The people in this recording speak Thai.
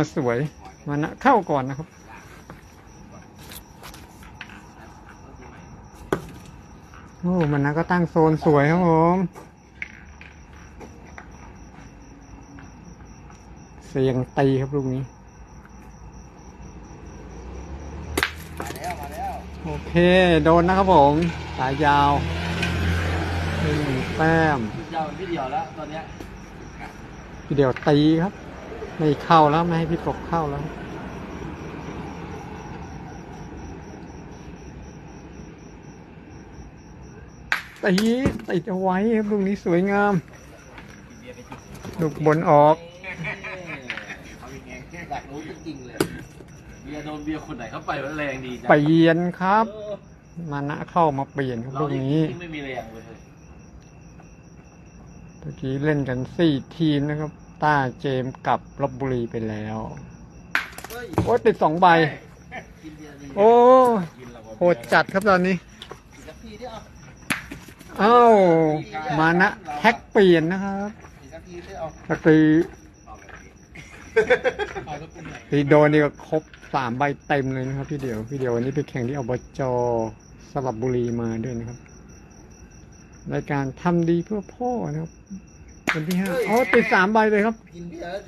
มาสวยมานะเข้าก่อนนะครับ โอ้มันนะก็ตั้งโซนสวยครับผมเสียงตีครับลูกนี้มาแล้วมาแล้วโอเค โดนนะครับผม สายยาวหนึ่งแต้มยาวพี่เดียวแล้วตอนเนี้ยพี่เดียวตีครับ ไม่เข้าแล้ว ไม่ให้พี่กบเข้าแล้ว ตีติดเอาไว้ครับลูกนี้สวยงาม ลูกบนออกเอาอย่างไงอยากรู้จริงๆเลยเบียร์โดนเบียร์คนไหนเข้าไปว่าแรงดีจังเปลี่ยนครับเออมานะเข้ามาเปลี่ยนครับเราลูกจริงนี้ๆไม่มีแรงเลยเมื่อกี้เล่นกันสี่ทีมนะครับ ต้าเจมกับลบบุรีไปแล้ว โอ้ติดสองใบ โอ้โหดจัดครับตอนนี้เอ้าว มานะแท็กเปลี่ยนนะครับกินสักทีเดียวถ้าตีตีโดนนี่ก็ครบสามใบเต็มเลยนะครับ พี่เดียวพี่เดียววันนี้ไปแข่งที่อบจสระบุรีมาด้วยนะครับรายการทำดีเพื่อพ่อนะครับ วันที่ห้าอ๋อติดสามใบเลยครับกินเบียร์